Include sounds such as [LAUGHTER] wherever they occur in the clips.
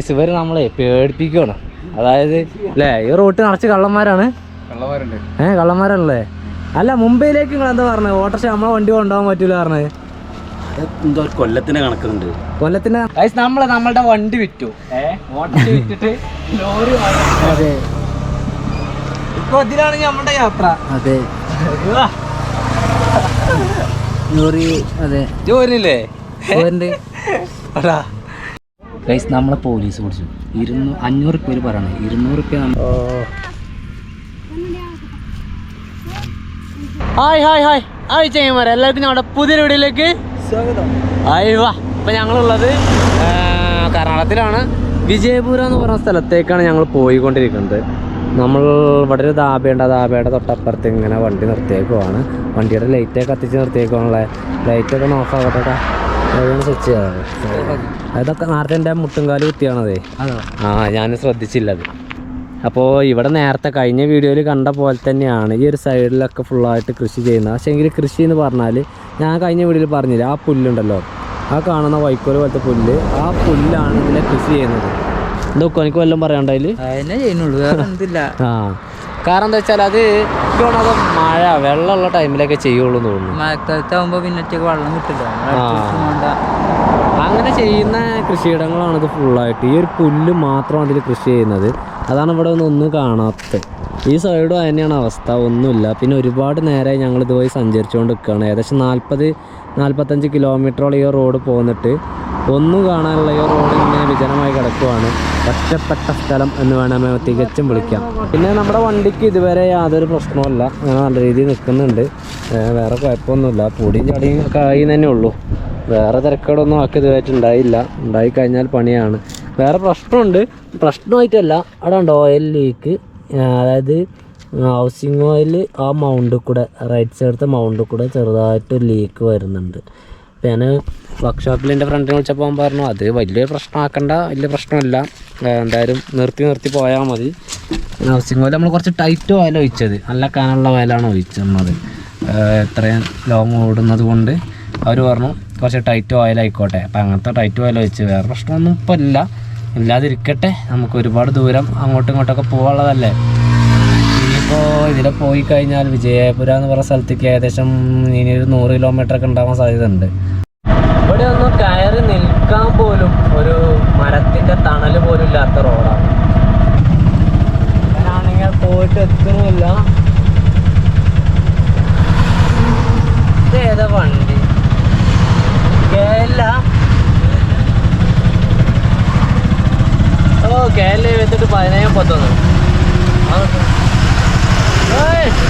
Guys ഇവർ നമ്മളെ പേടിപ്പിക്കണം അതായത് അല്ലേ ഈ റൂട്ട് നിറച്ച് കള്ളന്മാരാണ്. ഏഹ് കള്ളന്മാരല്ലേ കള്ളന്മാരാണല്ലേ? അല്ല മുംബൈയിലേക്ക് നിങ്ങൾ എന്താ പറഞ്ഞത് ഓട്ടർഷ നമ്മളെ വണ്ടി കൊണ്ടുപോകാൻ പറ്റൂല പറഞ്ഞത് കൊല്ലത്തിന്റെ ഗൈസ് നമ്മളെ നമ്മളുടെ വണ്ടി വിറ്റു. ഓട്ടർഷ വിറ്റിട്ട് ലോറി അതെ. ഇപ്പൊ ഇതിലാണ് നമ്മുടെ യാത്ര. അതെ. അതെ. ഗൈസ് നമ്മളെ പോലീസ് പിടിച്ചു. ഇരുന്നൂ അഞ്ഞൂറ് റുപ്യ പറയണേ. ഇരുന്നൂറ് റുപ്യ ഹായ് ഹായ് ഹായ് ഹായ് ചെയ്യുമാരെ എല്ലാവർക്കും ഞങ്ങളുടെ പുതിയ വീഡിയോയിലേക്ക് ഹായ് വാ. ഇപ്പം ഞങ്ങളുള്ളത് കർണാടകത്തിലാണ്. വിജയപുരം എന്ന് പറഞ്ഞ സ്ഥലത്തേക്കാണ് ഞങ്ങൾ പോയിക്കൊണ്ടിരിക്കുന്നത്. നമ്മൾ ഇവിടെ ഒരു ധാബയുണ്ട്. ആ ധാബയുടെ തൊട്ടപ്പുറത്ത് ഇങ്ങനെ വണ്ടി നിർത്തിയേക്കുവാണ്. വണ്ടിയുടെ ലൈറ്റൊക്കെ കത്തിച്ച് നിർത്തിയേക്കുവാണല്ലേ? ലൈറ്റൊക്കെ നോക്കാം ഓഫ് ആകട്ടെ അതാണ് സ്വിച്ച് ചെയ്യാറ്. അതൊക്കെ നേരത്തെ എന്റെ മുട്ടുംകാൽ കുത്തിയാണതേ. ആ ഞാൻ ശ്രദ്ധിച്ചില്ല അത് അപ്പോൾ ഇവിടെ നേരത്തെ കഴിഞ്ഞ വീഡിയോയിൽ കണ്ട പോലെ തന്നെയാണ് ഈ ഒരു സൈഡിലൊക്കെ ഫുള്ളായിട്ട് കൃഷി ചെയ്യുന്നത്. പക്ഷേ എങ്കിൽ കൃഷി എന്ന് പറഞ്ഞാൽ ഞാൻ കഴിഞ്ഞ വീഡിയോയിൽ പറഞ്ഞില്ല ആ പുല്ലുണ്ടല്ലോ? ആ കാണുന്ന വൈക്കോൽ പോലത്തെ പുല്ല്. ആ പുല്ലാണ് ഇതിനെ കൃഷി ചെയ്യുന്നത്. എന്തൊക്കെ എനിക്ക് വല്ലതും പറയാണ്ടായില്ല ആ. കാരണം എന്താ വെച്ചാൽ അത് തോന്നുന്നത് മഴ വെള്ളമുള്ള ടൈമിലൊക്കെ ചെയ്യുള്ളൂ എന്ന് തോന്നുന്നു. മഴക്കാലത്താവുമ്പോ പിന്നെ വെള്ളം കിട്ടില്ല. അങ്ങനെ ചെയ്യുന്ന കൃഷിയിടങ്ങളാണ് ഇത് ഫുള്ളായിട്ട് ഈ ഒരു പുല്ല് മാത്രമാണ് ഇതിൽ കൃഷി ചെയ്യുന്നത്. അതാണ് ഇവിടെ ഒന്നും ഒന്നും കാണാത്തത്. ഈ സൈഡും തന്നെയാണ് അവസ്ഥ. ഒന്നുമില്ല. പിന്നെ ഒരുപാട് നേരമായി ഞങ്ങൾ ഇതുപോയി സഞ്ചരിച്ചുകൊണ്ട് നിൽക്കുകയാണ് ഏകദേശം നാൽപ്പത് നാൽപ്പത്തഞ്ച് കിലോമീറ്ററോളം ഈ റോഡ് പോന്നിട്ട് ഒന്നും കാണാനുള്ള ഈ റോഡ് ഇങ്ങനെ വിജനമായി കിടക്കുവാണ്. ഒറ്റപ്പെട്ട സ്ഥലം എന്ന് വേണമെങ്കിൽ തികച്ചും വിളിക്കാം. പിന്നെ നമ്മുടെ വണ്ടിക്ക് ഇതുവരെ യാതൊരു പ്രശ്നവുമില്ല. അങ്ങനെ നല്ല രീതിയിൽ നിൽക്കുന്നുണ്ട്. വേറെ കുഴപ്പമൊന്നുമില്ല. പൊടിയും ചടിയും ഒക്കെ ആയി തന്നെ ഉള്ളൂ. വേറെ തിരക്കേടൊന്നും ആക്കി ഇതുമായിട്ട് ഉണ്ടായില്ല. ഉണ്ടായിക്കഴിഞ്ഞാൽ പണിയാണ്. വേറെ പ്രശ്നമുണ്ട്. പ്രശ്നമായിട്ടല്ല. അവിടെ ഉണ്ട് ഓയിൽ ലീക്ക് അതായത് ഹൗസിങ് ഓയിൽ ആ മൗണ്ടിൽ കൂടെ റൈറ്റ് സൈഡത്തെ മൗണ്ടിൽ കൂടെ ചെറുതായിട്ട് ലീക്ക് വരുന്നുണ്ട്. അപ്പോൾ ഞാൻ വർക്ക്ഷോപ്പിൽ എന്റെ ഫ്രണ്ടിനെ വിളിച്ചപ്പോൾ അവൻ പറഞ്ഞു അത് വലിയ പ്രശ്നമാക്കണ്ട വലിയ പ്രശ്നമല്ല. എന്തായാലും നിർത്തി നിർത്തി പോയാൽ മതി. ഹൗസിങ് ഓയിൽ നമ്മൾ കുറച്ച് ടൈറ്റ് ഓയിൽ ഒഴിച്ചത്. നല്ല കനമുള്ള ഓയിലാണ് ഒഴിച്ചത് ഇത്രയും ലോങ് ഓടുന്നത് കൊണ്ട് അവർ പറഞ്ഞു കുറച്ച് ടൈറ്റ് ഓയിൽ ആയിക്കോട്ടെ. അപ്പം അങ്ങനത്തെ ടൈറ്റ് ഓയിൽ ഒഴിച്ച് വേറെ പ്രശ്നമൊന്നും ഇപ്പോൾ ഇല്ല. ഇല്ലാതിരിക്കട്ടെ. നമുക്ക് ഒരുപാട് ദൂരം അങ്ങോട്ടും ഇങ്ങോട്ടൊക്കെ പോകാനുള്ളതല്ലേ ഇനിയിപ്പോൾ ഇതിലെ പോയി കഴിഞ്ഞാൽ വിജയപുര എന്ന് പറഞ്ഞ സ്ഥലത്തേക്ക് ഏകദേശം ഇനി ഒരു നൂറ് കിലോമീറ്ററൊക്കെ ഉണ്ടാകാൻ ഉണ്ടാവാൻ സാധ്യത ഉണ്ട് ഇവിടെ ഒന്ന് കയറി നിൽക്കാൻ പോലും ഒരു മരത്തിന്റെ തണൽ പോലും ഇല്ലാത്ത റോഡാണ് പോയിട്ട് എത്തുന്നില്ല. ഇത് ഏതാ വണ്ടി? കേരള. ഓ കേരള വെച്ചിട്ട് പതിനേഴ് പത്തൊന്ന് ഗായ്സ്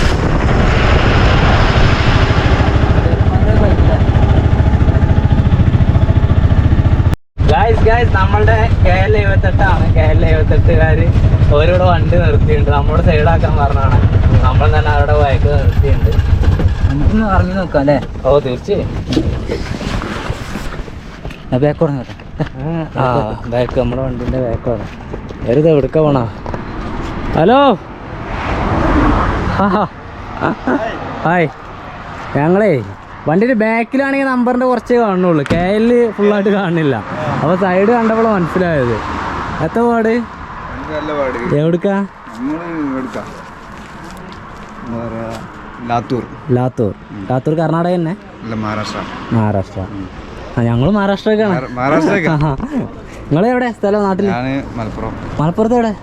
ഗായ്സ് നമ്മളുടെ കെ എൽ എഴുപത്തെട്ടാണ് കെ എൽ എഴുപത്തെട്ടുകാർ ഓരോടെ വണ്ടി നിർത്തിയിട്ടുണ്ട്. നമ്മുടെ സൈഡാക്കാൻ പറഞ്ഞാണ് നമ്മൾ തന്നെ അവരുടെ വയക്ക് നിർത്തിയിട്ടുണ്ട്. നമുക്കൊന്ന് ഇറങ്ങി നോക്കാം അല്ലേ? ഓ തീർച്ചയായും. ബാക്ക് തുടങ്ങട്ടെ ആ ബാക്ക് നമ്മുടെ വണ്ടിന്റെ ബാക്കാണ് വരുത് എവിടുക്ക പോണോ? ഹലോ? ഹായ്. ഞങ്ങളേ വണ്ടിയുടെ ബാക്കിലാണെങ്കിൽ നമ്പറിന്റെ കുറച്ചേ കാണുള്ളൂ കെ എല്ല് ഫുള്ളായിട്ട് കാണുന്നില്ല. അപ്പൊ സൈഡ് കണ്ടപ്പോൾ മനസ്സിലായത്. എത്ര പാട്? എവിടുക്കാ? ലാത്തൂർ. ലാത്തൂർ. ലാത്തൂർ കർണാടക തന്നെ? മഹാരാഷ്ട്ര. മഹാരാഷ്ട്ര. ആ ഞങ്ങളും മഹാരാഷ്ട്രക്കാണ്. മഹാ- മഹാരാഷ്ട്രക്കാ? നിങ്ങൾ എവിടെ സ്ഥലം നാട്ടിൽ മലപ്പുറം. മലപ്പുറത്ത് എവിടെ?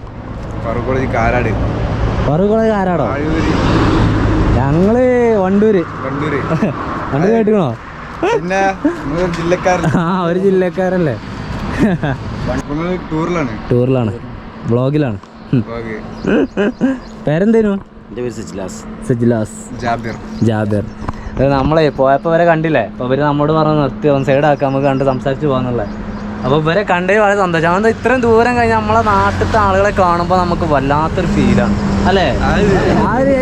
കോളേജ് കാരാട്. ആരാടോ ആഴൂര് ഞങ്ങൾ വണ്ടൂര്. വണ്ടൂര്. വണ്ടൂര് കേട്ടിക്കണോ പിന്നെ നമ്മൾ ജില്ലക്കാരൻ ആ ഒരു ജില്ലക്കാരല്ലേ? ടൂറിലാണ്. ടൂറിലാണ്. ബ്ലോഗിലാണ് പേരെന്തേനു? എന്റെ പേര് സച്ചിലാസ് സജിലാസ്. ജാബിർ. ജാബിർ. നമ്മളെ പോയപ്പോൾ വരെ കണ്ടില്ലേ? അപ്പോൾ ഇവർ നമ്മോട് പറഞ്ഞ് നിർത്തി. ഒന്ന് സൈഡ് ആക്കാം നമുക്ക് കണ്ട് സംസാരിച്ച് പോകാന്നുള്ളത് അപ്പോൾ ഇവരെ കണ്ടേ വളരെ സന്തോഷം. അതെന്താ ഇത്രയും ദൂരം കഴിഞ്ഞ നമ്മളെ നാട്ടിലത്തെ ആളുകളെ കാണുമ്പോൾ നമുക്ക് വല്ലാത്തൊരു ഫീലാണ് അല്ലേ? ആ ഒരു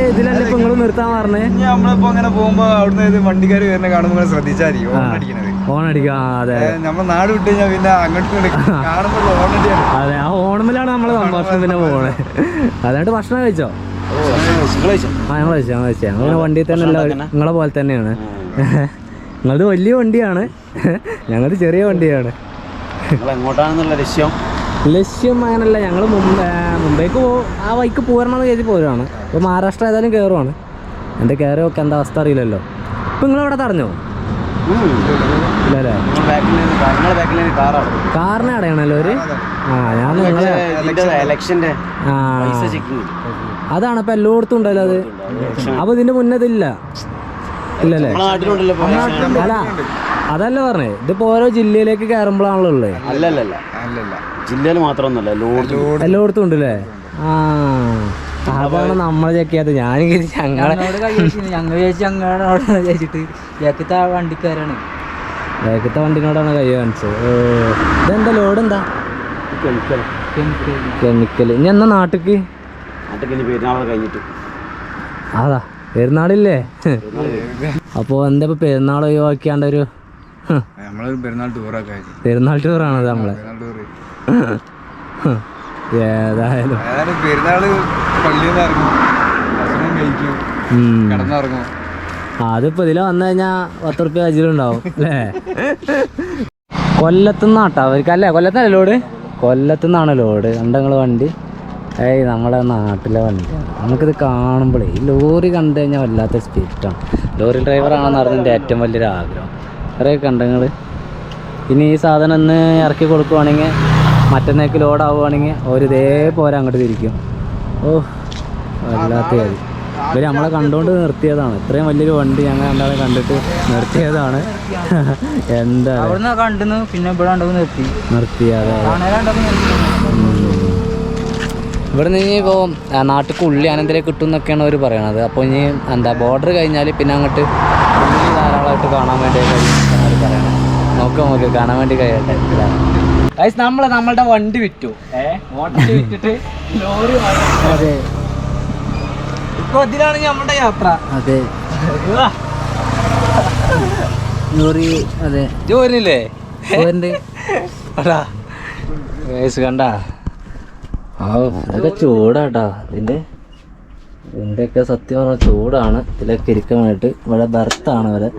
നിർത്താൻ പറഞ്ഞേ? നമ്മളിപ്പോ അങ്ങനെ പോകുമ്പോ അവിടുന്ന് വണ്ടിക്കാർ വരുന്ന കാണുമ്പോൾ അടിക്കണത് അതെ നമ്മൾ നാട് വിട്ട് കഴിഞ്ഞാൽ പിന്നെ അങ്ങോട്ട് [LAUGHS] കാണുമ്പോൾ അതെ ആ ഓണമിലാണ് നമ്മൾ സംഭാഷണം. പിന്നെ പോകണേ അതായിട്ട് ഭക്ഷണം കഴിച്ചോ. ആ ഞങ്ങൾ കഴിച്ചു ഞങ്ങൾ കഴിച്ചു. ഞങ്ങൾ വണ്ടിയിൽ തന്നെ നിങ്ങളെ പോലെ തന്നെയാണ്. [LAUGHS] നിങ്ങളത് വലിയ വണ്ടിയാണ്. [LAUGHS] ഞങ്ങളത് ചെറിയ വണ്ടിയാണ്. എങ്ങോട്ടാണെന്നുള്ള ലക്ഷ്യം? ലക്ഷ്യം അങ്ങനല്ല. ഞങ്ങൾ മുംബൈ മുംബൈക്ക് പോ ആ വൈക്ക് പോരണമെന്ന് കരുതി പോരുവാണ് ഇപ്പോൾ മഹാരാഷ്ട്ര ഏതായാലും കയറുവാണ് എന്റെ കയറി ഒക്കെ എന്താ അവസ്ഥ അറിയില്ലല്ലോ. ഇപ്പം നിങ്ങളവിടെ തടഞ്ഞോ? നിങ്ങളെ ബാക്കിൽ കാറാണ്. കാറിനെ അടയണല്ലോ ഒരു ആ ഞാൻ അതാണ് ഇപ്പം എല്ലായിടത്തും ഉണ്ടല്ലോ അത്. അപ്പൊ ഇതിന്റെ മുന്നേ ഇതില്ല. ഇല്ലല്ലേ? നാട്ടിലുണ്ടല്ലോ അല്ല അതല്ല പറഞ്ഞേ. ഇതിപ്പോ ഓരോ ജില്ലയിലേക്ക് കയറുമ്പോഴാണല്ലോ ഉള്ളത് അല്ലല്ലല്ല. അല്ലല്ല. ജില്ലയിൽ മാത്രമൊന്നുമല്ല എല്ലായിടത്തും ഉണ്ടല്ലേ? ആ. അതാണ് നമ്മൾ ചെക്ക് ചെയ്യാത്ത ഞാൻ ഞങ്ങളെ ഞങ്ങൾ വിചാരിച്ചു ഞങ്ങളുടെ വിചാരിച്ചിട്ട് ബാക്കത്തെ വണ്ടിക്കാരാണ്. വേഗത്തെ വണ്ടിനോടാണ് കൈ കാണിച്ചത്. ഓ ഇതെന്താ? ലോഡ് എന്താ? കെമിക്കൽ. ഇനി എന്നാ നാട്ടിക്ക്? കഴിഞ്ഞിട്ട്. അതാ പെരുന്നാളില്ലേ? അപ്പോൾ എന്താ ഇപ്പൊ പെരുന്നാൾ ഒഴിവാക്കിയാണ്ട് ഒരു പെരുന്നാൾ ടൂറാണത് നമ്മളെ? ഏതായാലും ഏതായാലും പെരുന്നാൾ പള്ളിയിൽ നിന്ന് ഇറങ്ങും ഭക്ഷണം കഴിക്കും. ഉം. കിടന്നിറങ്ങും. അതിപ്പോ ഇതിൽ വന്നു കഴിഞ്ഞാ പത്ത് റുപ്യ അജിലുണ്ടാവും അല്ലേ? കൊല്ലത്തുനിന്നാട്ടോ. അവർക്ക് അല്ലേ കൊല്ലത്തല്ലേ ലോഡ്? കൊല്ലത്തുനിന്നാണ് ലോഡ്. കണ്ടങ്ങൾ വണ്ടി. ഏയ് നമ്മുടെ നാട്ടിലെ വണ്ടിയാണ്. നമുക്കിത് കാണുമ്പോഴേ ഈ ലോറി കണ്ടു കഴിഞ്ഞാൽ വല്ലാത്ത സ്പിരിറ്റാണ്. ലോറി ഡ്രൈവറാണെന്ന് അറിഞ്ഞതിന്റെ ഏറ്റവും വലിയൊരു ആഗ്രഹം. കുറേ കണ്ടങ്ങൾ ഇനി ഈ സാധനം ഒന്ന് ഇറക്കി കൊടുക്കുവാണെങ്കിൽ മറ്റന്നേക്ക് ലോഡാവുകയാണെങ്കിൽ അവരിതേ ഒരു ഇതേപോലെ അങ്ങോട്ട് തിരിക്കും. ഓ വല്ലാത്ത കാര്യം. ഇവർ നമ്മളെ കണ്ടുകൊണ്ട് നിർത്തിയതാണ്. ഇത്രയും വലിയൊരു വണ്ടി ഞങ്ങൾ രണ്ടാളെ കണ്ടിട്ട് നിർത്തിയതാണ്. എന്താ കണ്ടുന്നു പിന്നെ ഇവിടെ നിർത്തി. നിർത്തി ഇവിടെ നിന്ന് ഇപ്പോൾ നാട്ടിൽ ഉള്ളി അനന്തരെ കിട്ടും എന്നൊക്കെയാണ് അവർ പറയണത്. അപ്പോൾ ഇനി എന്താ ബോർഡർ കഴിഞ്ഞാൽ പിന്നെ അങ്ങോട്ട് ഉള്ളി ധാരാളമായിട്ട് കാണാൻ വേണ്ടി കഴിയും അവർ പറയണത്. നോക്കാം നോക്കാം കാണാൻ വേണ്ടി കഴിയട്ടെ. ഗൈസ് നമ്മൾ നമ്മളുടെ വണ്ടി വിറ്റു. ഏ ഓട്ടം വിറ്റിട്ട് ലോറി അതെ. ഇപ്പോൾ ഇതിലാണ് നമ്മുടെ യാത്ര. അതെ. ലോറി അതെ. അടാ ഗൈസ് കണ്ടാ. ആ ഇതൊക്കെ ചൂടാട്ടാ. ഇതിന്റെ ഇതിന്റെയൊക്കെ സത്യം പറഞ്ഞാൽ ചൂടാണ്. ഇതിലൊക്കെ ഇരിക്കാനായിട്ട് ഇവിടെ ബർത്താണ് ഇവിടെ.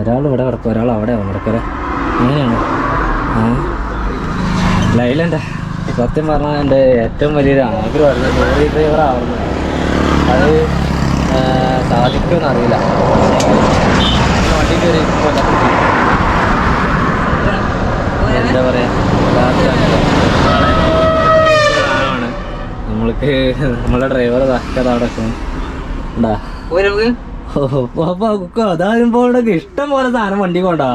ഒരാൾ ഇവിടെ കിടക്കും. ഒരാൾ അവിടെ കിടക്കല അങ്ങനെയാണ് ലൈലന്റെ സത്യം പറഞ്ഞാൽ എന്റെ ഏറ്റവും വലിയൊരു ആഗ്രഹമായിരുന്നു. ലോറി ഡ്രൈവർ ആവുന്നത് അത് സാധിക്കുമെന്നറിയില്ല സാധിക്കുമെന്ന് അറിയില്ല. വണ്ടി കയറി എന്താ പറയാ? നമ്മൾക്ക് നമ്മളെ ഡ്രൈവർ ഉണ്ടാ നമുക്ക്? ഓ അപ്പൊ അതാകുമ്പോ ഇവിടെ ഇഷ്ടം പോലെ സാധനം വണ്ടി കൊണ്ടാ.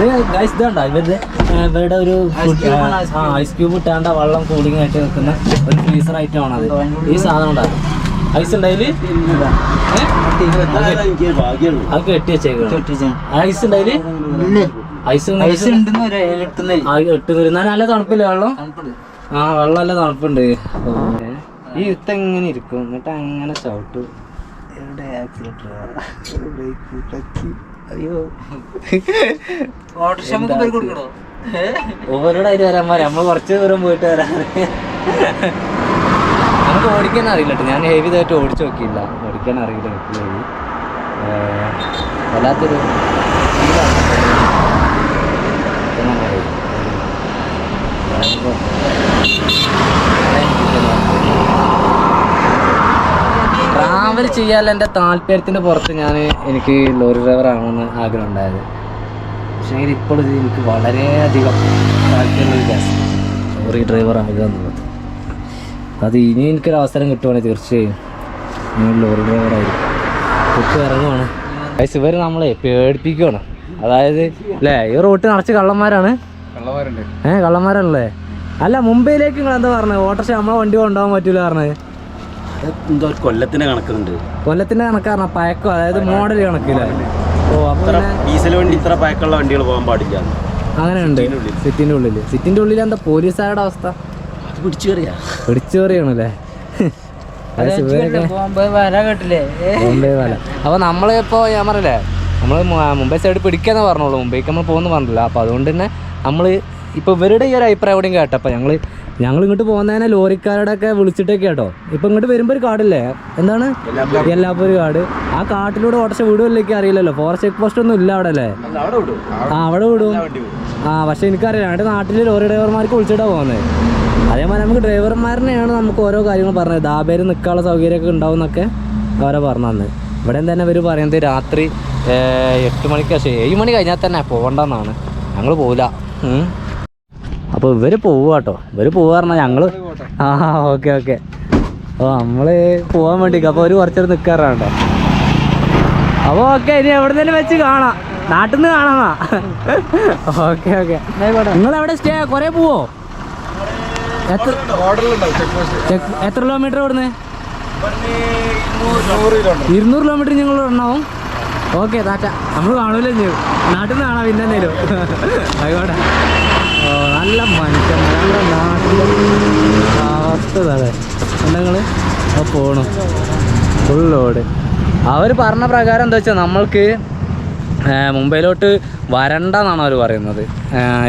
ഇതുണ്ട? ഇവരുടെ ഇവരുടെ ഒരു ഐസ് ക്യൂബ് ഇട്ടാണ്ട വെള്ളം കൂളിംഗ് ആയിട്ട് വെക്കുന്ന ഒരു ഫ്രീസർ ഐറ്റം ആണ് അത് ഈ സാധനം ഉണ്ടാകും ഐസ് ഉണ്ടായിൽ അത് കെട്ടി വെച്ചേക്കണം ഐസ് ഉണ്ടായിൽ ഐസ് ഐസ് വരുന്നാൽ നല്ല തണുപ്പില്ല വെള്ളം? ആ വെള്ളം നല്ല തണുപ്പുണ്ട്. ഈ യുദ്ധ എങ്ങനെ ഇരിക്കും? എന്നിട്ട് അങ്ങനെ ചവിട്ടു. അയ്യോ ഓട്ടോറിക്ഷ നമുക്ക് പോയി കൊടുക്കണോ? ഓരോട് അതിൽ വരാൻ പോലെ നമ്മൾ കുറച്ച് ദൂരം പോയിട്ട് വരാൻ നമുക്ക് ഓടിക്കാൻ അറിയില്ല കേട്ടോ. ഞാൻ ഹെവി ഇതായിട്ട് ഓടിച്ചു നോക്കിയില്ല. ഓടിക്കാൻ അറിയില്ല ഹെവി വല്ലാത്തൊരു പറയുക? കാണുമ്പോ ട്രാവൽ ചെയ്യാൻ എന്റെ താല്പര്യത്തിന്റെ പുറത്ത് ഞാൻ എനിക്ക് ലോറി ഡ്രൈവർ ആവണമെന്ന് ആഗ്രഹം ഉണ്ടായത്. പക്ഷേ ഇപ്പോഴത് എനിക്ക് വളരെയധികം താല്പര്യമുള്ളൊരു കേസ് ലോറി ഡ്രൈവർ ആകുക എന്നുള്ളത്. അത് ഇനി എനിക്കൊരു അവസരം കിട്ടുവാണെങ്കിൽ തീർച്ചയായും. ഞാൻ ലോറി ഡ്രൈവർ ആയിരിക്കും. കുട്ടി ഇറങ്ങുവാണ്. പൈസ ഇവർ നമ്മളെ പേടിപ്പിക്കുവാണ്. അതായത് അല്ലേ ഈ റോട്ട് നിറച്ച് കള്ളന്മാരാണ്. ഏഹ് കള്ളന്മാരല്ലേ അല്ല മുംബൈയിലേക്ക് നിങ്ങൾ എന്താ പറഞ്ഞത്? ഓട്ടോറിക്ഷ നമ്മളെ വണ്ടി കൊണ്ടുപോകാൻ പറ്റൂല പറഞ്ഞത്. എന്തോ കൊല്ലത്തിന്റെ കണക്കുന്നുണ്ട്. കൊല്ലത്തിന്റെ കണക്കാണ് പഴക്കം അതായത് മോഡൽ കണക്കില്ല? ഓ അത്ര ഡീസൽ വണ്ടി ഇത്ര പഴക്കമുള്ള വണ്ടികൾ പോകാൻ പാടില്ല. അങ്ങനെയുണ്ട്. സിറ്റിന്റെ ഉള്ളിൽ സിറ്റിന്റെ ഉള്ളിൽ എന്താ പോലീസുകാരുടെ അവസ്ഥ? അത് പിടിച്ചു കയറിയാ. പിടിച്ചു പറയണല്ലേ പോകുമ്പോ വരാ കേട്ടില്ലേ? അപ്പൊ നമ്മളിപ്പോ ഞാൻ പറയില്ലേ നമ്മൾ മുംബൈ സൈഡ് പിടിക്കാന്ന് പറഞ്ഞോളൂ. മുംബൈക്ക് നമ്മൾ പോകുന്നു പറഞ്ഞില്ല അപ്പൊ അതുകൊണ്ട് തന്നെ നമ്മൾ ഇപ്പൊ ഇവരുടെ ഈ ഒരു അഭിപ്രായം കൂടിയും കേട്ടപ്പോ ഞങ്ങൾ ഞങ്ങൾ ഇങ്ങോട്ട് പോകുന്നതിനെ ലോറിക്കാരുടെ ഒക്കെ വിളിച്ചിട്ടൊക്കെ കേട്ടോ. ഇപ്പൊ ഇങ്ങോട്ട് വരുമ്പോ ഒരു കാടില്ലേ എന്താണ്? എല്ലാപ്പൊരു കാട്. ആ കാട്ടിലൂടെ ഓട്ടോറിക്ഷ വിടുമല്ലേക്ക് അറിയില്ലല്ലോ. ഫോറസ്റ്റ് ചെക്ക് പോസ്റ്റ് ഒന്നും ഇല്ല അവിടെ അല്ലേ ആ അവിടെ വിടും. ആ പക്ഷെ എനിക്കറിയാം എന്റെ നാട്ടിൽ ലോറി ഡ്രൈവർമാർക്ക് വിളിച്ചിട്ടാ പോകുന്നത് അതേമാതിരി നമുക്ക് ഡ്രൈവർമാരനെയാണ് നമുക്ക് ഓരോ കാര്യങ്ങൾ പറഞ്ഞത്. ദാബേര് നിൽക്കാനുള്ള സൗകര്യമൊക്കെ ഉണ്ടാവും എന്നൊക്കെ അവരെ പറഞ്ഞു തന്നത് ഇവിടെ തന്നെ ഇവർ പറയുന്നത് രാത്രി എട്ട് മണിക്ക് പക്ഷേ ഏഴ് മണി കഴിഞ്ഞാൽ തന്നെ പോകണ്ടെന്നാണ്. ഞങ്ങൾ പോവില്ല ഉം. അപ്പോൾ ഇവർ പോവുക കേട്ടോ ഇവർ പോവുക പറഞ്ഞാൽ ഞങ്ങൾ ആ ഓക്കെ ഓക്കെ. അപ്പോൾ നമ്മൾ പോകാൻ വേണ്ടി അപ്പോൾ അവർ കുറച്ചേരം നിൽക്കാറുണ്ടോ അപ്പോൾ ഓക്കെ ഇനി എവിടെ നിന്ന് വെച്ച് കാണാം. നാട്ടിൽ നിന്ന് കാണാമാ ഓക്കെ ഓക്കെ. നിങ്ങൾ എവിടെ സ്റ്റേ കുറേ പോവോ? എത്ര ബോർഡറിലുണ്ടാവും ചെക്ക് പോസ്റ്റ്. എത്ര കിലോമീറ്റർ ഇവിടുന്ന്? ഇരുന്നൂറ് കിലോമീറ്റർ ഞങ്ങൾ ഉണ്ടാവും ഓക്കെ താറ്റ നമ്മൾ കാണൂലേ നാട്ടിൽ നിന്ന് കാണാം പിന്നെ എന്തെങ്കിലും ആയിക്കോട്ടെ. നല്ല മനുഷ്യന്മാർ നമ്മുടെ നാട്ടിലെ അവസ്ഥ ഇതാണ് ഫുൾ ലോഡ് അവർ പറഞ്ഞ പ്രകാരം എന്താ വെച്ചാൽ നമ്മൾക്ക് മുംബൈയിലോട്ട് വരണ്ട എന്നാണ് അവർ പറയുന്നത്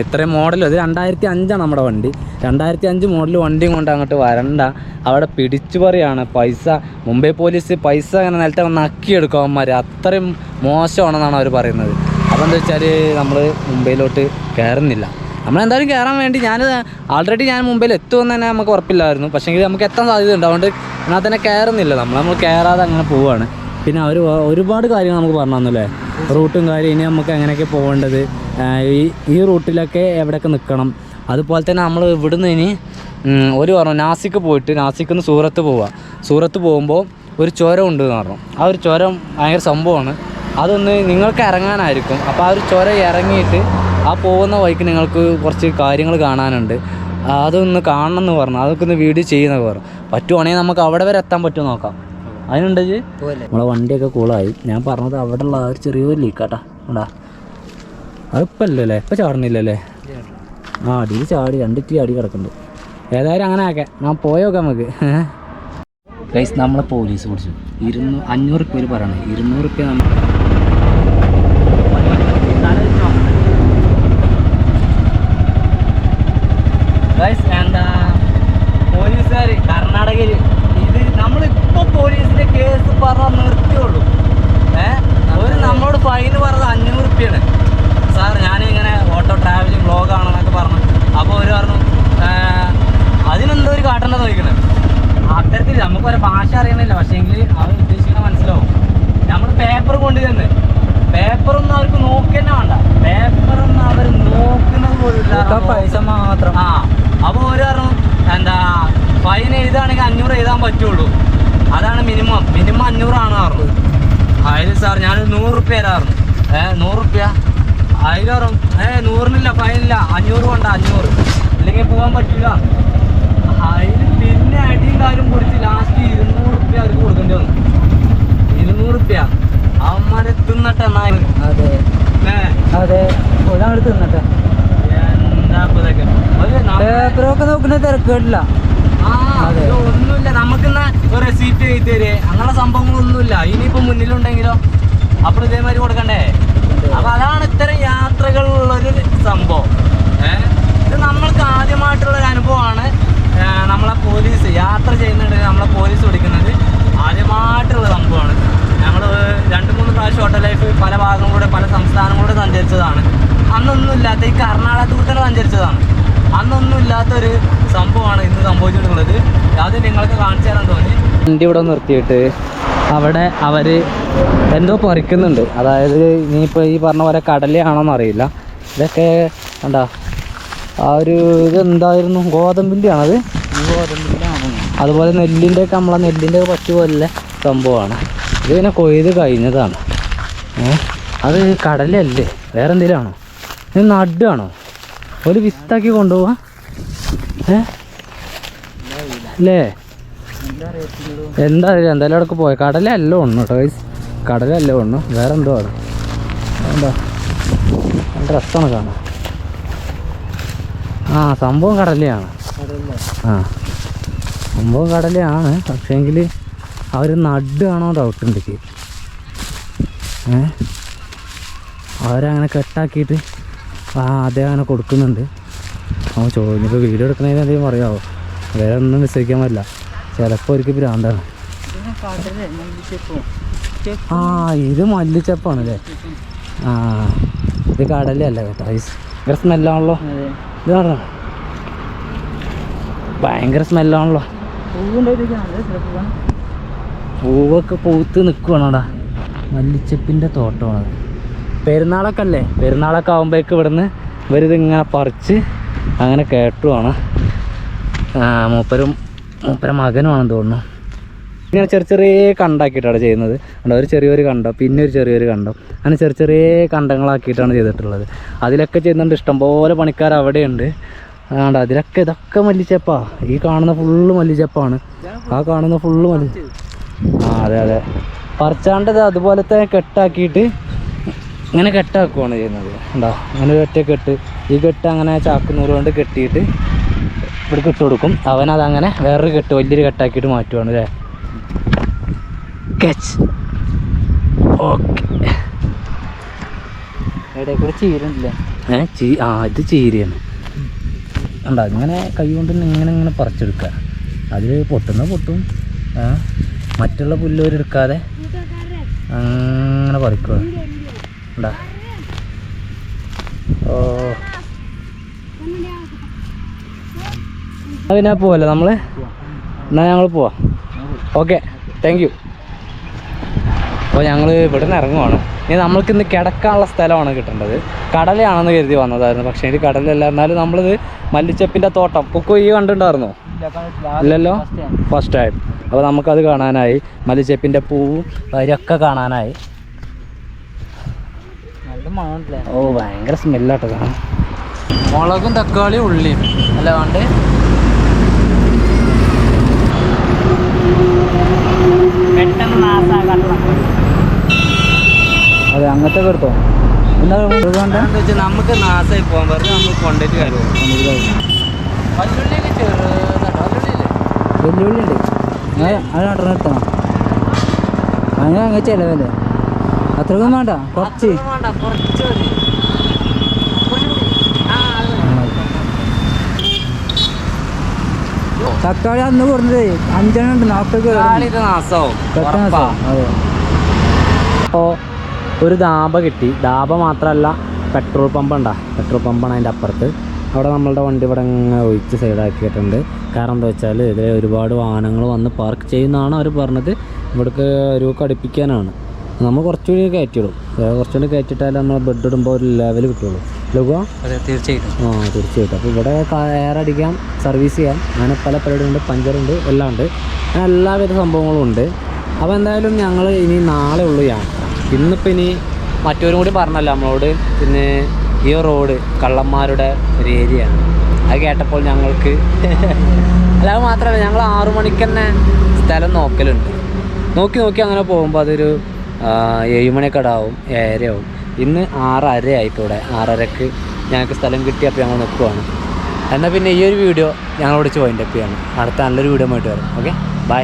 ഇത്രയും മോഡൽ അത് രണ്ടായിരത്തി അഞ്ചാണ് നമ്മുടെ വണ്ടി. രണ്ടായിരത്തി അഞ്ച് മോഡൽ വണ്ടിയും കൊണ്ട് അങ്ങോട്ട് വരണ്ട. അവിടെ പിടിച്ചു പറയാണ്. പൈസ മുംബൈ പോലീസ് പൈസ അങ്ങനെ നിലത്തെ അക്കിയെടുക്കും അവന്മാർ അത്രയും മോശമാണെന്നാണ് അവർ പറയുന്നത്. അപ്പോൾ എന്താ വെച്ചാൽ നമ്മൾ മുംബൈയിലോട്ട് കയറുന്നില്ല നമ്മളെന്തായാലും കയറാൻ വേണ്ടി ഞാൻ ആൾറെഡി ഞാൻ മുംബൈയിൽ എത്തുമെന്ന് തന്നെ നമുക്ക് ഉറപ്പില്ലായിരുന്നു. പക്ഷേ നമുക്ക് എത്താൻ സാധ്യത ഉണ്ട് അതുകൊണ്ട് എന്നാൽ തന്നെ കയറുന്നില്ല നമ്മൾ നമ്മൾ കയറാതെ അങ്ങനെ പോവുകയാണ് പിന്നെ അവർ ഒരുപാട് കാര്യങ്ങൾ നമുക്ക് പറഞ്ഞു തന്നല്ലേ റൂട്ടും കാര്യം ഇനി നമുക്ക് എങ്ങനെയൊക്കെ പോകേണ്ടത്? ഈ ഈ റൂട്ടിലൊക്കെ എവിടെയൊക്കെ നിൽക്കണം അതുപോലെ തന്നെ നമ്മൾ ഇവിടുന്ന് ഇനി ഒരു പറഞ്ഞു നാസിക്ക് പോയിട്ട് നാസിക്കിൽ നിന്ന് സൂറത്ത് പോവുക സൂറത്ത് പോകുമ്പോൾ ഒരു ചുരം ഉണ്ട് എന്ന് പറഞ്ഞു. ആ ഒരു ചുരം ഭയങ്കര സംഭവമാണ്. അതൊന്ന് നിങ്ങൾക്ക് ഇറങ്ങാനായിരിക്കും. അപ്പോൾ ആ ഒരു ചുരം ഇറങ്ങിയിട്ട് ആ പോകുന്ന വഴിക്ക് നിങ്ങൾക്ക് കുറച്ച് കാര്യങ്ങൾ കാണാനുണ്ട്. അതൊന്ന് കാണണം എന്ന് പറഞ്ഞു. അതൊക്കെ ഒന്ന് വീഡിയോ ചെയ്യുന്നൊക്കെ പറഞ്ഞു. പറ്റുവാണെങ്കിൽ നമുക്ക് അവിടെ വരെ എത്താൻ പറ്റുമോ നോക്കാം. അതിനുണ്ട് ജി. പോലെ നമ്മളെ വണ്ടിയൊക്കെ കൂളായി. ഞാൻ പറഞ്ഞത് അവിടെ ഉള്ള ആ ഒരു ചെറിയൊരു ലീക്കാട്ടാ ഉണ്ടാ അതിപ്പല്ലോ അല്ലേ ഇപ്പം ചാടണില്ലല്ലേ ആ അടിയിൽ ചാടി. രണ്ടിറ്റി അടി കിടക്കുന്നുണ്ട്. ഏതായാലും അങ്ങനെ ആക്കാം. ഞാൻ പോയോക്കാം നമുക്ക്. ഗൈസ് നമ്മളെ പോലീസ് പിടിച്ചു ഇരുന്നൂ അഞ്ഞൂറ് പേര് പറയണേ. ഇരുന്നൂറ് റുപ്യ നമ്മൾ ഗൈസ് എന്താ പോലീസുകാർ കർണാടകയിൽ ഇത് നമ്മളിപ്പോൾ പോലീസിന്റെ കേസ് പറഞ്ഞ നിർത്തിയുള്ളൂ ഏഹ് ഒരു നമ്മളോട് ഫൈൻ പറഞ്ഞത് അഞ്ഞൂറ് റുപ്യാണ് സാർ ഞാനിങ്ങനെ ഓട്ടോ ട്രാവലിംഗ് വ്ളോഗാണെന്നൊക്കെ പറഞ്ഞു അപ്പോൾ ഒരു പറഞ്ഞു "ഏഹ്, അതിനെന്തോ ഒരു കാട്ടേണ്ട ചോദിക്കണേ അത്തരത്തിൽ നമുക്ക് ഒരു ഭാഷ അറിയണില്ല പക്ഷേ എങ്കിൽ അവർ ഉദ്ദേശിക്കണ മനസ്സിലാവും നമ്മൾ പേപ്പർ കൊണ്ട് ചെന്ന് പേപ്പറൊന്നും അവർക്ക് നോക്കി തന്നെ വേണ്ട പേപ്പറൊന്നും അവർ നോക്കുന്നത് പോലും ഇല്ല പൈസ മാത്രം ആ അപ്പോൾ ഒരു പറഞ്ഞു എന്താ ഫൈൻ എഴുതാണെങ്കിൽ അഞ്ഞൂറ് എഴുതാൻ പറ്റുള്ളൂ അതാണ് മിനിമം മിനിമം അഞ്ഞൂറാണ് പറഞ്ഞു അതിൽ സാർ ഞാൻ നൂറ് റുപ്യ തരാറുണ്ട് ഏ നൂറ് റുപ്യ അതിലോറും ഏ നൂറിനില്ല ഫൈനില്ല. അഞ്ഞൂറ് കൊണ്ട അഞ്ഞൂറ്. അല്ലെങ്കിൽ പോകാൻ പറ്റില്ല അതിന് പിന്നെ അടിയും കാര്യം കൊടുത്ത് ലാസ്റ്റ് ഇരുന്നൂറ് റുപ്യ അവർക്ക് കൊടുക്കേണ്ടി വന്നു. ഇരുന്നൂറ് റുപ്യ അവന്മാരെ തിന്നട്ടെ എന്നാ? അതെ. അതെ. ഒരാൾ തിന്നട്ടെ. എന്താ ഇതൊക്കെ നോക്കുന്ന തിരക്കേടില്ല. ഒന്നുമില്ല. നമുക്കിന്ന് ഒരു റെസീപ്റ്റ് എഴുതി തരേ. അങ്ങനെ സംഭവങ്ങളൊന്നുമില്ല. ഇനിയിപ്പോ മുന്നിലുണ്ടെങ്കിലോ? അപ്പോൾ ഇതേമാതിരി കൊടുക്കണ്ടേ? അപ്പൊ അതാണ് ഇത്തരം യാത്രകളിലുള്ളൊരു സംഭവം. ഇത് നമ്മൾക്ക് ആദ്യമായിട്ടുള്ള ഒരു അനുഭവമാണ്. നമ്മളെ പോലീസ് യാത്ര ചെയ്യുന്നുണ്ടെങ്കിൽ നമ്മളെ പോലീസ് ഓടിക്കുന്നത് ആദ്യമായിട്ടുള്ള സംഭവമാണ്. ഞങ്ങൾ രണ്ട് മൂന്ന് പ്രാവശ്യം ഓട്ടോ ലൈഫ് പല ഭാഗങ്ങളിലൂടെ പല സംസ്ഥാനങ്ങളിലൂടെ സഞ്ചരിച്ചതാണ്. അന്നൊന്നും ഇല്ലാത്ത ഈ കർണാടകത്തിൽ തന്നെ സഞ്ചരിച്ചതാണ്. അന്നൊന്നും ഇല്ലാത്തൊരു സംഭവമാണ് ഇന്ന് സംഭവിച്ചിട്ടുള്ളത് അത് നിങ്ങൾക്ക് കാണിച്ചു തരാൻ തോന്നി വണ്ടി ഇവിടെ നിർത്തിയിട്ട് അവിടെ അവർ എന്തോ പറിക്കുന്നുണ്ട്. അതായത് ഇനിയിപ്പോൾ ഈ പറഞ്ഞ പോലെ കടലയാണോന്ന് അറിയില്ല. ഇതൊക്കെ എന്താ ആ ഒരു ഇത് എന്തായിരുന്നു? ഗോതമ്പിന്റെ ആണത് അതുപോലെ നെല്ലിന്റെ ഒക്കെ നമ്മളെ നെല്ലിന്റെ പറ്റു പോലെ സംഭവമാണ്. ഇത് പിന്നെ കൊയ്ത് കഴിഞ്ഞതാണ്. അത് കടലല്ലേ വേറെ എന്തെങ്കിലും ആണോ ഇത് നടുകയാണോ ഒരു വിത്താക്കി കൊണ്ടുപോവാ. ഏ? എന്താ എന്തായാലും അവിടെ പോയ. കടലല്ല ഒന്നു കേട്ടോ കടലല്ല കടല അല്ല ഒണ്ണു വേറെ എന്തോ ആണ് എന്താ രസമാണ് കാണാൻ. ആ സംഭവം കടലയാണ്. ആ. സംഭവം കടലയാണ്. പക്ഷേങ്കിൽ അവർ നടുകയാണോ ഡൗട്ട് ഉണ്ട് ഏ? അവരങ്ങനെ കെട്ടാക്കിയിട്ട് ആ അദ്ദേഹം അങ്ങനെ കൊടുക്കുന്നുണ്ട്. അവൻ ചോദിച്ചപ്പോൾ വീഡിയോ എടുക്കുന്നതിന് എന്തെങ്കിലും പറയാമോ വേറെ ഒന്നും വിശ്വസിക്കാൻ പറ്റില്ല ചിലപ്പോൾ ഒരിക്കൽ ഭ്രാന്താണ്. ആ ഇത് മല്ലിച്ചപ്പാണ് അല്ലേ ആ ഇത് കടലല്ല കേട്ടോ ഐസ് ഭയങ്കര സ്മെല്ലാണല്ലോ ഇത് കാണോ ഭയങ്കര സ്മെല്ലാണല്ലോ പൂവൊക്കെ പൂത്ത് നിൽക്കുവാണോടാ മല്ലിച്ചപ്പിന്റെ തോട്ടമാണ് പെരുന്നാളൊക്കെ അല്ലേ പെരുന്നാളൊക്കെ ആകുമ്പോഴേക്ക് ഇവിടുന്ന് ഇവരിത് ഇങ്ങനെ പറിച്ച് അങ്ങനെ കേട്ടുവാണ്. മൂപ്പരും മൂപ്പര മകനുമാണെന്ന് തോന്നുന്നു. ഇങ്ങനെ ചെറിയ ചെറിയ കണ്ടാക്കിയിട്ടാണ് ചെയ്യുന്നത്. കണ്ടോ ഒരു ചെറിയൊരു കണ്ടം പിന്നെ ഒരു ചെറിയൊരു കണ്ടം. അങ്ങനെ ചെറിയ ചെറിയ കണ്ടങ്ങളാക്കിയിട്ടാണ് ചെയ്തിട്ടുള്ളത്. അതിലൊക്കെ ചെയ്യുന്നുണ്ട്. ഇഷ്ടംപോലെ പണിക്കാർ അവിടെയുണ്ട്. അതുകൊണ്ട് അതിലൊക്കെ ഇതൊക്കെ മല്ലിച്ചപ്പാ. ഈ കാണുന്ന ഫുള്ള് മല്ലിച്ചപ്പാണ്. ആ കാണുന്ന ഫുള്ള് മല്ലി ആ അതെ അതെ. പറിച്ചാണ്ടത് അതുപോലത്തെ കെട്ടാക്കിയിട്ട് ഇങ്ങനെ കെട്ടാക്കുവാണ് ചെയ്യുന്നത്. ഉണ്ടോ അങ്ങനെ ഒരു ഒറ്റ കെട്ട്. ഈ കെട്ട് അങ്ങനെ ചാക്കുന്നൂറ് കൊണ്ട് കെട്ടിയിട്ട് ഇവിടെ ഇട്ട് കൊടുക്കും. അവനതങ്ങനെ വേറൊരു കെട്ട് വലിയൊരു കെട്ടാക്കിയിട്ട് മാറ്റുവാണ് അല്ലേ? കെച്ച് ഓക്കെ ഇടയിൽ കൂടെ ചീരുണ്ടല്ലേ ഏ ചീ ആ ഇത് ചീരയാണ്. ഉണ്ടോ ഇങ്ങനെ കൈ കൊണ്ട് ഇങ്ങനെ ഇങ്ങനെ പറിച്ചെടുക്കുക. അതിൽ പൊട്ടുന്ന പൊട്ടും. മറ്റുള്ള പുല്ലൂരെടുക്കാതെ അങ്ങനെ പറിക്കുക. ഉണ്ടാ? ഓ. എന്നാ പിന്നെ പോവല്ലേ നമ്മൾ എന്നാൽ ഞങ്ങൾ പോവാ. ഓക്കെ താങ്ക് യു അപ്പോൾ ഞങ്ങൾ ഇവിടെ നിന്ന് ഇറങ്ങുവാണ്. ഇനി നമ്മൾക്ക് ഇന്ന് കിടക്കാനുള്ള സ്ഥലമാണ് കിട്ടേണ്ടത്. കടലയാണെന്ന് കരുതി വന്നതായിരുന്നു. പക്ഷേ ഇത് കടലല്ല എന്നാലും നമ്മളിത് മല്ലിച്ചപ്പിന്റെ തോട്ടം. കുക്കോ ഈ കണ്ടിട്ടുണ്ടായിരുന്നോ? ഇല്ലല്ലോ? ഫസ്റ്റ് ടൈം അപ്പോൾ നമുക്കത് കാണാനായി. മല്ലിച്ചപ്പിന്റെ പൂവും വരൊക്കെ കാണാനായി. ഓ ഭയങ്കര സ്മെല്ലാട്ടോ മുളകും തക്കാളിയും ഉള്ളിയും അല്ല വേണ്ടേ? പെട്ടെന്ന് നാസാകാട്ടുള്ള അതെ അങ്ങനത്തെ കൊടുത്തോ എന്താ അതുകൊണ്ട് വെച്ചാൽ നമുക്ക് നാസായി പോകാൻ പറഞ്ഞു നമുക്ക് കൊണ്ടിട്ട് കാര്യം വെല്ലുവിളി ഉണ്ട് അത് അങ്ങനെ ചെലവല്ലേ ചിലവല്ലേ? അത്രക്കും വേണ്ട കുറച്ച്. തക്കാളി അന്ന് കൊടുത്തത് അഞ്ചെണ്ണം ഉണ്ട് ഉറപ്പാ. അപ്പോൾ ഒരു ദാബ കിട്ടി. ദാബ മാത്രമല്ല പെട്രോൾ പമ്പ് ഉണ്ടാ. പെട്രോൾ പമ്പാണ് അതിന്റെ അപ്പുറത്ത്. അവിടെ നമ്മളുടെ വണ്ടി ഇവിടെ ഇങ്ങനെ ഒഴിച്ച് സൈഡാക്കിയിട്ടുണ്ട്. കാരണം എന്താ വെച്ചാൽ ഇതിൽ ഒരുപാട് വാഹനങ്ങൾ വന്ന് പാർക്ക് ചെയ്യുന്നതാണ് അവർ പറഞ്ഞത്. ഇവിടേക്ക് ഒരു കടുപ്പിക്കാനാണ്. നമ്മൾ കുറച്ചുകൂടി കയറ്റിയിടും. കുറച്ചുകൂടി കയറ്റിയിട്ടാലേ നമ്മൾ ബെഡ് ഇടുമ്പോൾ ഒരു ലെവൽ കിട്ടുള്ളൂ. ലഘുവാ? അതെ തീർച്ചയായിട്ടും. ആ തീർച്ചയായിട്ടും. അപ്പോൾ ഇവിടെ എയർ അടിക്കാം സർവീസ് ചെയ്യാം. അങ്ങനെ പല പരിപാടിയുണ്ട് പഞ്ചറുണ്ട് എല്ലാം ഉണ്ട്. അങ്ങനെ എല്ലാവിധ സംഭവങ്ങളും ഉണ്ട്. അപ്പോൾ എന്തായാലും ഞങ്ങൾ ഇനി നാളെ ഉള്ളൂ യാത്ര. ഇന്നിപ്പോൾ ഇനി മറ്റവരും കൂടി പറഞ്ഞല്ലോ നമ്മളോട്. പിന്നെ ഈ റോഡ് കള്ളന്മാരുടെ ഒരു ഏരിയയാണ് അത് കേട്ടപ്പോൾ ഞങ്ങൾക്ക് [LAUGHS] അല്ലാതെ മാത്രമല്ല ഞങ്ങൾ ആറു മണിക്ക് തന്നെ സ്ഥലം നോക്കലുണ്ട്. നോക്കി നോക്കി അങ്ങനെ പോകുമ്പോൾ അതൊരു ആ, ഏഴ് മണിയൊക്കെ ഇടാവും ഏഴരയാവും. ഇന്ന് ആറര ആയിപ്പോൾ ഇവിടെ ആറരക്ക് ഞങ്ങൾക്ക് സ്ഥലം കിട്ടിയപ്പോൾ ഞങ്ങൾ നിൽക്കുവാണ്. എന്നാൽ പിന്നെ ഈ ഒരു വീഡിയോ ഞങ്ങളോട് ചോയിന്റെ അപ്പ് ചെയ്യാണ്. അടുത്ത നല്ലൊരു വീഡിയോ ആയിട്ട് വരും. Okay bye